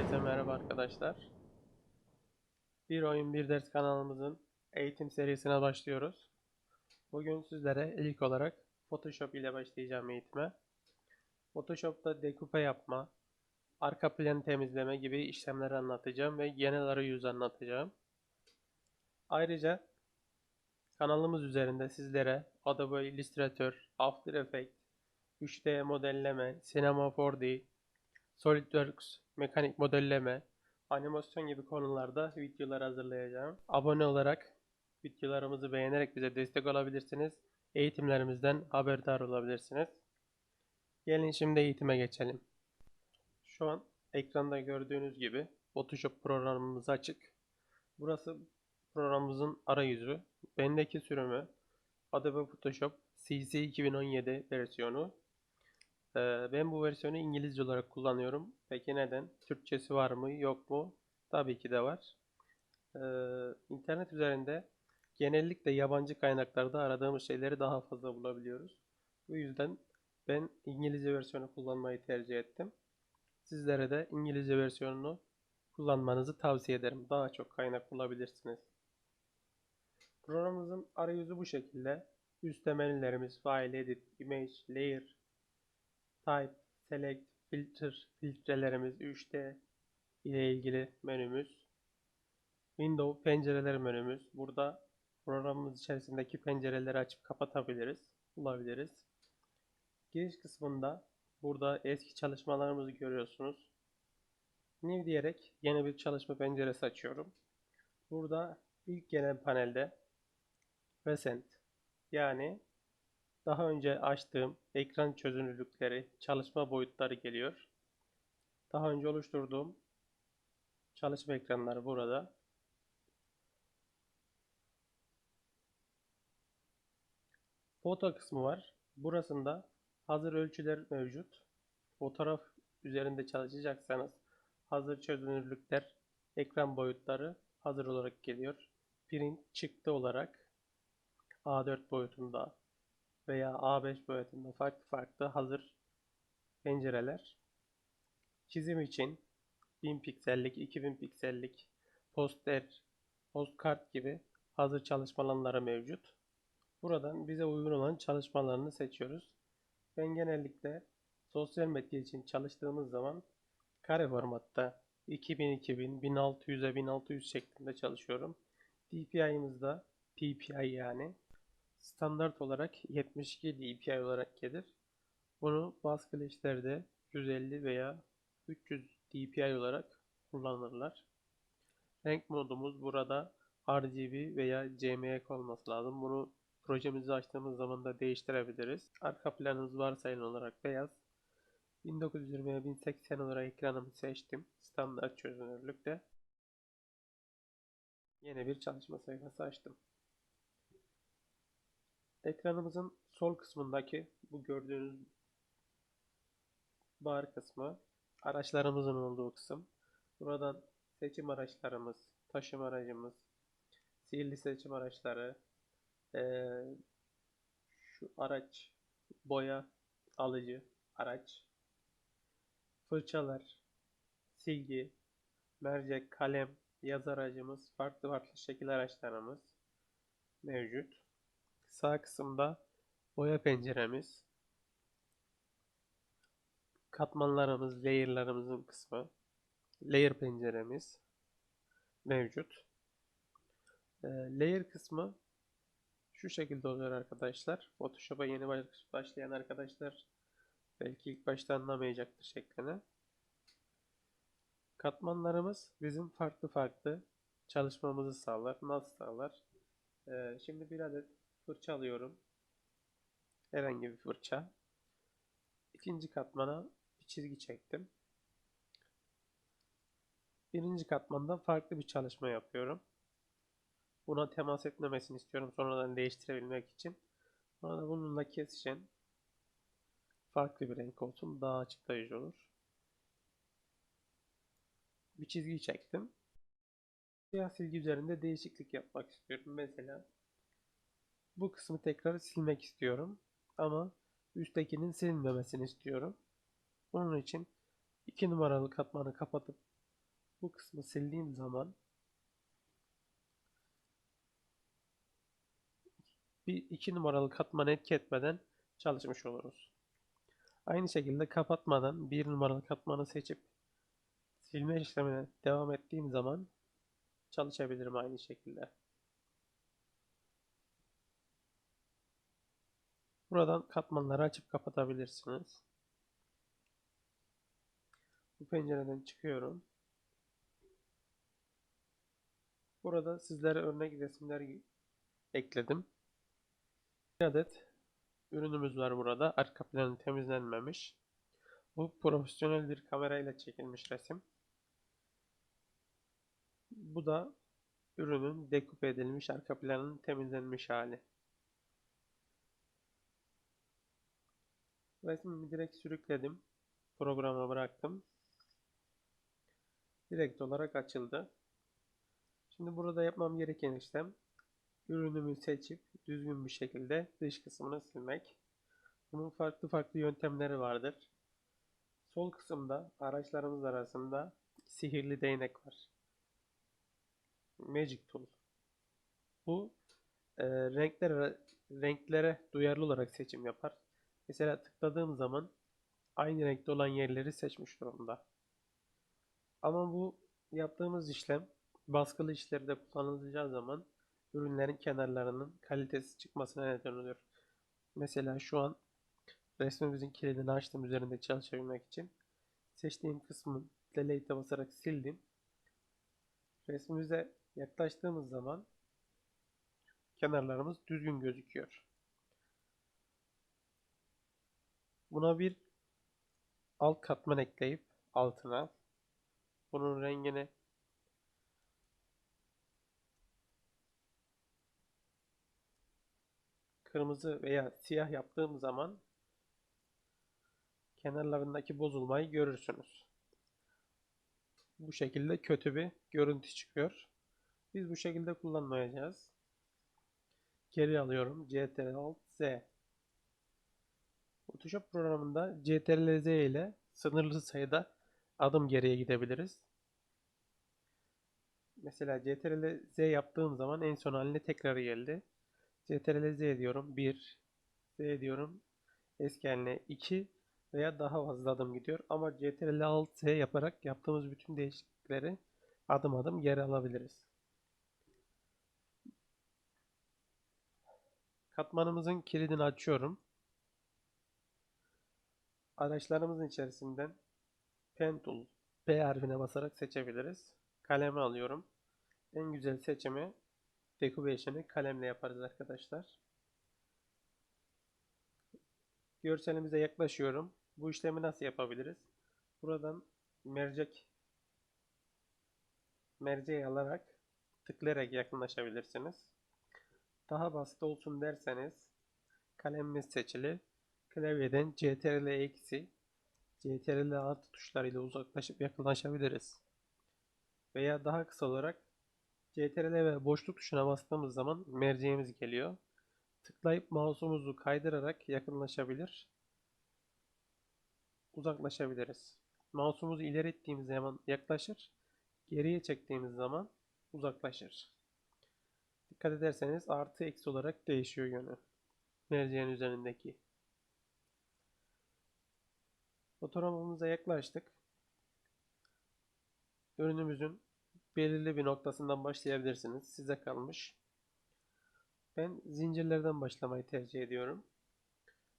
Herkese merhaba arkadaşlar. Bir oyun bir ders kanalımızın eğitim serisine başlıyoruz. Bugün sizlere ilk olarak Photoshop ile başlayacağım eğitime. Photoshop'ta dekupe yapma, arka planı temizleme gibi işlemleri anlatacağım ve genel arayüzü anlatacağım. Ayrıca kanalımız üzerinde sizlere Adobe Illustrator, After Effects, 3D modelleme, Cinema 4D, SolidWorks, mekanik modelleme, animasyon gibi konularda videolar hazırlayacağım. Abone olarak videolarımızı beğenerek bize destek olabilirsiniz. Eğitimlerimizden haberdar olabilirsiniz. Gelin şimdi eğitime geçelim. Şu an ekranda gördüğünüz gibi Photoshop programımız açık. Burası programımızın arayüzü. Bendeki sürümü Adobe Photoshop CC 2017 versiyonu. Ee, Ben bu versiyonu İngilizce olarak kullanıyorum. Peki neden? Türkçesi var mı yok mu? Tabii ki de var. Ee, İnternet üzerinde genellikle yabancı kaynaklarda aradığımız şeyleri daha fazla bulabiliyoruz. Bu yüzden ben İngilizce versiyonu kullanmayı tercih ettim. Sizlere de İngilizce versiyonunu kullanmanızı tavsiye ederim. Daha çok kaynak bulabilirsiniz. Programımızın arayüzü bu şekilde. Üstte menülerimiz File, Edit, Image, Layer, Type, Select, Filter, filtrelerimiz 3D ile ilgili menümüz. Window pencereler menümüz. Burada programımız içerisindeki pencereleri açıp kapatabiliriz, bulabiliriz. Giriş kısmında burada eski çalışmalarımızı görüyorsunuz. New diyerek yeni bir çalışma penceresi açıyorum. Burada ilk gelen panelde Recent yani daha önce açtığım ekran çözünürlükleri, çalışma boyutları geliyor. Daha önce oluşturduğum çalışma ekranları burada. Foto kısmı var. Burasında hazır ölçüler mevcut. Fotoğraf üzerinde çalışacaksanız hazır çözünürlükler, ekran boyutları hazır olarak geliyor. Print çıktı olarak A4 boyutunda veya A5 boyutunda farklı farklı hazır pencereler. Çizim için 1000 piksellik, 2000 piksellik poster, postkart gibi hazır çalışma alanları mevcut. Buradan bize uygun olan çalışmalarını seçiyoruz. Ben genellikle sosyal medya için çalıştığımız zaman kare formatta 2000-2000, 1600'e 1600 şeklinde çalışıyorum. DPI'mizda PPI yani standart olarak 72 dpi olarak gelir. Bunu baskılı işlerde 150 veya 300 dpi olarak kullanırlar. Renk modumuz burada RGB veya CMYK olması lazım. Bunu projemizi açtığımız zaman da değiştirebiliriz. Arka planımız varsayılan olarak beyaz. 1920 1080 olarak ekranımı seçtim. Standart çözünürlükte. Yeni bir çalışma sayfası açtım. Ekranımızın sol kısmındaki bu gördüğünüz bar kısmı araçlarımızın olduğu kısım. Buradan seçim araçlarımız, taşıma aracımız, sihirli seçim araçları, ee, şu araç, boya alıcı araç, fırçalar, silgi, mercek, kalem, yaz aracımız, farklı farklı şekil araçlarımız mevcut. Sağ kısımda boya penceremiz, katmanlarımız, layer'larımızın kısmı, layer penceremiz mevcut. E, layer kısmı şu şekilde oluyor arkadaşlar. Photoshop'a yeni başlayan arkadaşlar belki ilk başta anlamayacaktır şeklini. Katmanlarımız bizim farklı farklı çalışmamızı sağlar. Nasıl sağlar? Ee, şimdi bir adet fırça alıyorum. Herhangi bir fırça. İkinci katmana bir çizgi çektim. Birinci katmanda farklı bir çalışma yapıyorum. Buna temas etmemesini istiyorum sonradan değiştirebilmek için. Sonra da bununla kesişen farklı bir renk olsun. Daha açıklayıcı olur. Bir çizgi çektim. Siyah silgi üzerinde değişiklik yapmak istiyorum. Mesela bu kısmı tekrar silmek istiyorum. Ama üsttekinin silinmemesini istiyorum. Onun için iki numaralı katmanı kapatıp Bu kısmı sildiğim zaman bir iki numaralı katmanı etki etmeden çalışmış oluruz. Aynı şekilde kapatmadan bir numaralı katmanı seçip silme işlemine devam ettiğim zaman çalışabilirim aynı şekilde. Buradan katmanları açıp kapatabilirsiniz. Bu pencereden çıkıyorum. Burada sizlere örnek resimler ekledim. Bir adet ürünümüz var burada. Arka planı temizlenmemiş. Bu profesyonel bir kamerayla çekilmiş resim. Bu da ürünün dekoupe edilmiş arka planının temizlenmiş hali. Resmimi direkt sürükledim. Programa bıraktım. Direkt olarak açıldı. Şimdi burada yapmam gereken işlem ürünümü seçip düzgün bir şekilde dış kısmını silmek. Bunun farklı farklı yöntemleri vardır. Sol kısımda araçlarımız arasında sihirli değnek var. Magic Tool. Bu e, renklere, renklere duyarlı olarak seçim yapar. Mesela tıkladığım zaman aynı renkte olan yerleri seçmiş durumda. Ama bu yaptığımız işlem baskılı işlerde kullanılacağı zaman ürünlerin kenarlarının kalitesiz çıkmasına neden olur. Mesela şu an resmimizin kilidini açtım üzerinde çalışabilmek için. Seçtiğim kısmı delete'e basarak sildim. Resmimize yaklaştığımız zaman kenarlarımız düzgün gözüküyor. Buna bir alt katman ekleyip altına bunun rengini kırmızı veya siyah yaptığım zaman kenarlarındaki bozulmayı görürsünüz. Bu şekilde kötü bir görüntü çıkıyor. Biz bu şekilde kullanmayacağız. Geri alıyorum. Ctrl Z. Photoshop programında Ctrl Z ile sınırlı sayıda adım geriye gidebiliriz. Mesela Ctrl Z yaptığım zaman en son haline tekrar geldi. Ctrl Z diyorum 1, Z diyorum eski haline 2 veya daha fazla adım gidiyor. Ama Ctrl Alt Z yaparak yaptığımız bütün değişiklikleri adım adım geri alabiliriz. Katmanımızın kilidini açıyorum. Araçlarımızın içerisinden Pen Tool P harfine basarak seçebiliriz. Kalemi alıyorum. En güzel seçimi decoupageni kalemle yaparız arkadaşlar. Görselimize yaklaşıyorum. Bu işlemi nasıl yapabiliriz? Buradan mercek merceği alarak tıklayarak yakınlaşabilirsiniz. Daha basit olsun derseniz kalemimiz seçili. Klavyeden CTRL eksi CTRL artı tuşlarıyla uzaklaşıp yakınlaşabiliriz. Veya daha kısa olarak CTRL ve boşluk tuşuna bastığımız zaman merceğimiz geliyor. Tıklayıp mouse'umuzu kaydırarak yakınlaşabilir. Uzaklaşabiliriz. Mouse'umuzu ileri ettiğimiz zaman yaklaşır. Geriye çektiğimiz zaman uzaklaşır. Dikkat ederseniz artı eksi olarak değişiyor yönü. Merceğin üzerindeki. Fotoğrafımıza yaklaştık. Ürünümüzün belirli bir noktasından başlayabilirsiniz. Size kalmış. Ben zincirlerden başlamayı tercih ediyorum.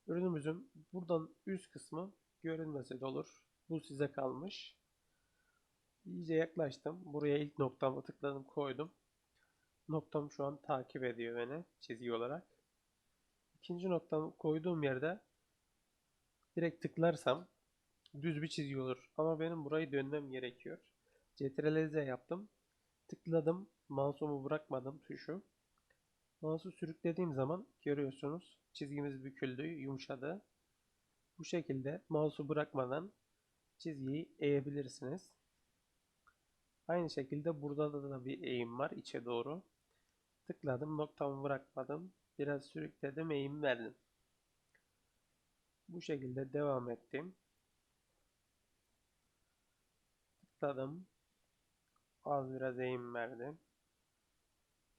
Ürünümüzün buradan üst kısmı görünmese de olur. Bu size kalmış. İyice yaklaştım. Buraya ilk noktamı tıkladım koydum. Noktam şu an takip ediyor beni çizgi olarak. İkinci noktamı koyduğum yerde direkt tıklarsam düz bir çizgi olur. Ama benim burayı dönmem gerekiyor. Ctrl Z yaptım. Tıkladım. Mouse'umu bırakmadım tuşu. Mouse'u sürüklediğim zaman görüyorsunuz çizgimiz büküldü, yumuşadı. Bu şekilde mouse'u bırakmadan çizgiyi eğebilirsiniz. Aynı şekilde burada da bir eğim var içe doğru. Tıkladım, noktamı bırakmadım. Biraz sürükledim, eğim verdim. Bu şekilde devam ettim. Tıkladım. Az biraz eğim verdim.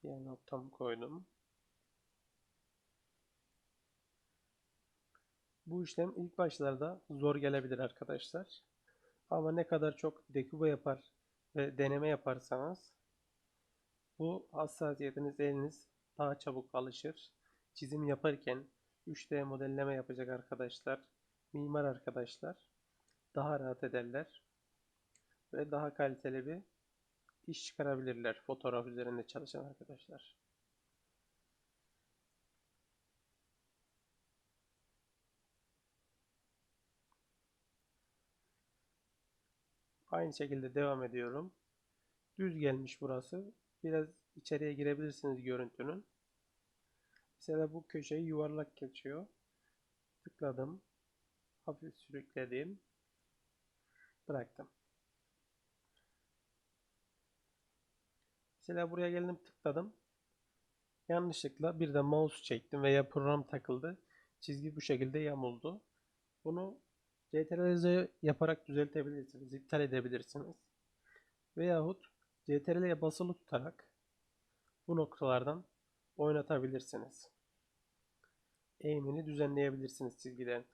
Diğer noktamı koydum. Bu işlem ilk başlarda zor gelebilir arkadaşlar. Ama ne kadar çok dekube yapar ve deneme yaparsanız bu hassasiyetiniz eliniz daha çabuk alışır. Çizim yaparken 3D modelleme yapacak arkadaşlar, mimar arkadaşlar daha rahat ederler ve daha kaliteli bir iş çıkarabilirler fotoğraf üzerinde çalışan arkadaşlar. Aynı şekilde devam ediyorum. Düz gelmiş burası. Biraz içeriye girebilirsiniz görüntünün. Mesela bu köşeyi yuvarlak geçiyor. Tıkladım. Hafif sürükledim. Bıraktım. Mesela buraya geldim tıkladım. Yanlışlıkla birden mouse çektim veya program takıldı. Çizgi bu şekilde yamuldu. Bunu CTRL yaparak düzeltebilirsiniz, iptal edebilirsiniz. Veyahut CTRL'ye basılı tutarak bu noktalardan oynatabilirsiniz. Eğimini düzenleyebilirsiniz çizgilerin.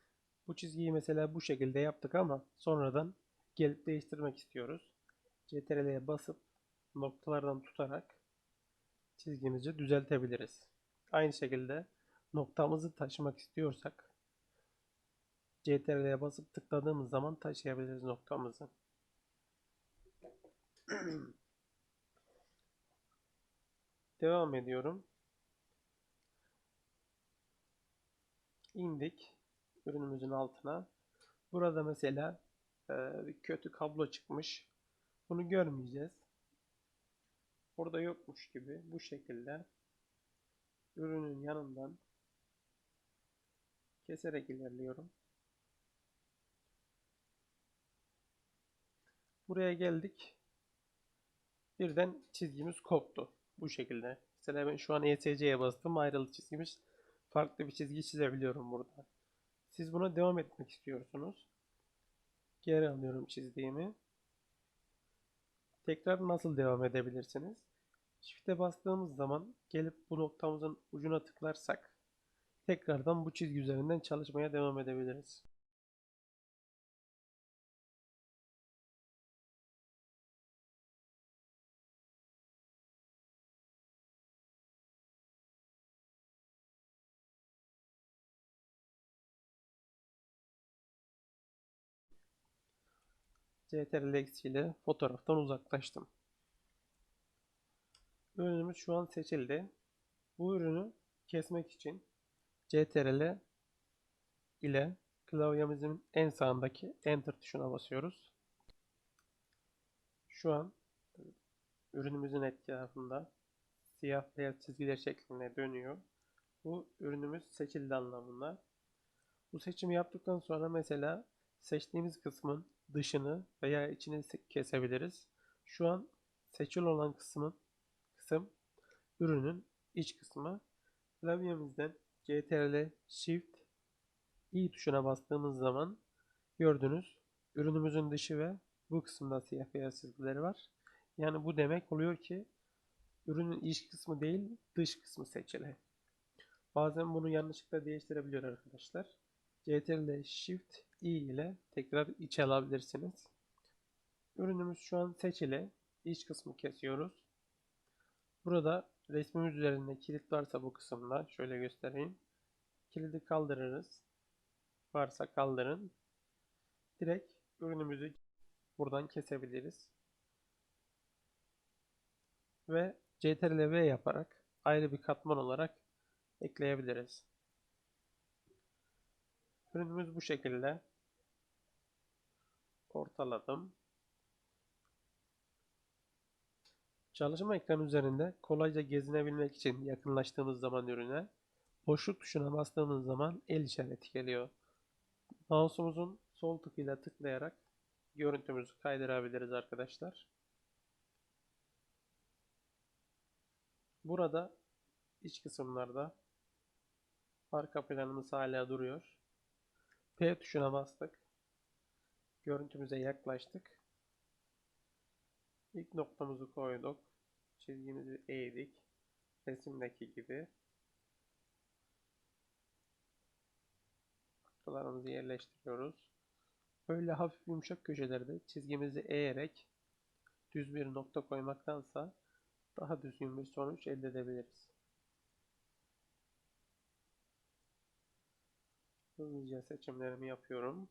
Bu çizgiyi mesela bu şekilde yaptık ama sonradan gelip değiştirmek istiyoruz. CTRL'ye basıp noktalardan tutarak çizgimizi düzeltebiliriz. Aynı şekilde noktamızı taşımak istiyorsak CTRL'ye basıp tıkladığımız zaman taşıyabiliriz noktamızı. Devam ediyorum. İndik ürünümüzün altına. Burada mesela e, kötü kablo çıkmış. Bunu görmeyeceğiz. Burada yokmuş gibi bu şekilde ürünün yanından keserek ilerliyorum. Buraya geldik. Birden çizgimiz koptu. Bu şekilde. Mesela ben şu an ESC'ye bastım. Ayrılı çizgimiz farklı bir çizgi çizebiliyorum burada. Siz buna devam etmek istiyorsunuz. Geri alıyorum çizdiğimi. Tekrar nasıl devam edebilirsiniz? Shift'e bastığımız zaman gelip bu noktamızın ucuna tıklarsak tekrardan bu çizgi üzerinden çalışmaya devam edebiliriz. CTRL ile fotoğraftan uzaklaştım. Ürünümüz şu an seçildi. Bu ürünü kesmek için CTRL ile klavyemizin en sağındaki Enter tuşuna basıyoruz. Şu an ürünümüzün etrafında siyah beyaz çizgiler şeklinde dönüyor. Bu ürünümüz seçildi anlamında. Bu seçimi yaptıktan sonra mesela seçtiğimiz kısmın dışını veya içini kesebiliriz. Şu an seçil olan kısmın kısım ürünün iç kısmı. Klavyemizden CTRL Shift I tuşuna bastığımız zaman gördünüz ürünümüzün dışı ve bu kısımda siyah beyaz çizgileri var. Yani bu demek oluyor ki ürünün iç kısmı değil dış kısmı seçili. Bazen bunu yanlışlıkla değiştirebiliyor arkadaşlar. CTRL Shift I ile tekrar içe alabilirsiniz. Ürünümüz şu an seçili. İç kısmı kesiyoruz. Burada resmimiz üzerinde kilit varsa bu kısımda şöyle göstereyim. Kilidi kaldırırız. Varsa kaldırın. Direkt ürünümüzü buradan kesebiliriz. Ve CTRL V yaparak ayrı bir katman olarak ekleyebiliriz. Ürünümüz bu şekilde. Ortaladım. Çalışma ekranı üzerinde kolayca gezinebilmek için yakınlaştığımız zaman ürüne boşluk tuşuna bastığımız zaman el işareti geliyor. Mouse'umuzun sol tıkıyla tıklayarak görüntümüzü kaydırabiliriz arkadaşlar. Burada iç kısımlarda arka planımız hala duruyor. P tuşuna bastık. Görüntümüze yaklaştık. İlk noktamızı koyduk. Çizgimizi eğdik. Resimdeki gibi. Noktalarımızı yerleştiriyoruz. Böyle hafif yumuşak köşelerde çizgimizi eğerek düz bir nokta koymaktansa daha düzgün bir sonuç elde edebiliriz. Hızlıca seçimlerimi yapıyorum.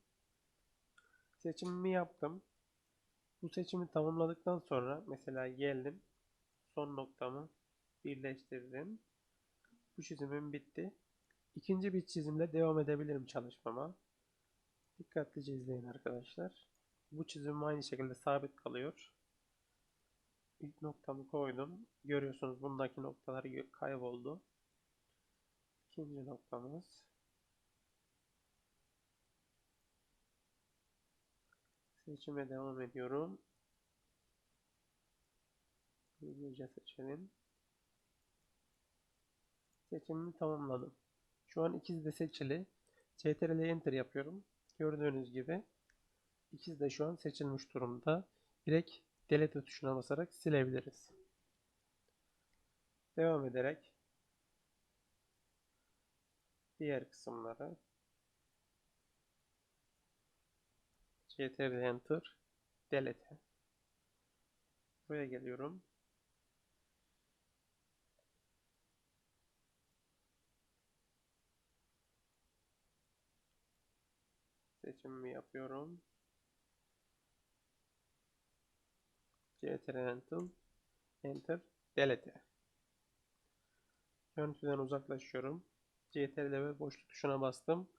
Seçimimi yaptım. Bu seçimi tamamladıktan sonra mesela geldim. Son noktamı birleştirdim. Bu çizimim bitti. İkinci bir çizimle devam edebilirim çalışmama. Dikkatlice izleyin arkadaşlar. Bu çizimim aynı şekilde sabit kalıyor. İlk noktamı koydum. Görüyorsunuz bundaki noktalar kayboldu. İkinci noktamız. Seçime devam ediyorum. Hızlıca seçelim. Seçimimi tamamladım. Şu an ikisi de seçili. CTRL Enter yapıyorum. Gördüğünüz gibi ikisi de şu an seçilmiş durumda. Direkt Delete tuşuna basarak silebiliriz. Devam ederek diğer kısımları CTRL Enter Delete Buraya geliyorum. Seçimimi yapıyorum. CTRL Enter, Enter, Delete. Görüntüden uzaklaşıyorum. CTRL ve boşluk tuşuna bastım.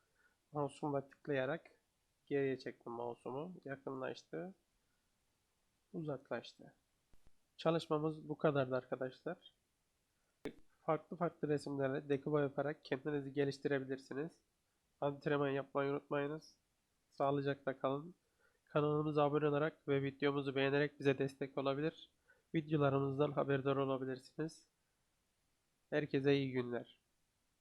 Mouse'umla tıklayarak geriye çektim mouse'umu. Yakınlaştı. Uzaklaştı. Çalışmamız bu kadardı arkadaşlar. Farklı farklı resimlerle dekoba yaparak kendinizi geliştirebilirsiniz. Antrenman yapmayı unutmayınız. Sağlıcakla kalın. Kanalımıza abone olarak ve videomuzu beğenerek bize destek olabilir. Videolarımızdan haberdar olabilirsiniz. Herkese iyi günler.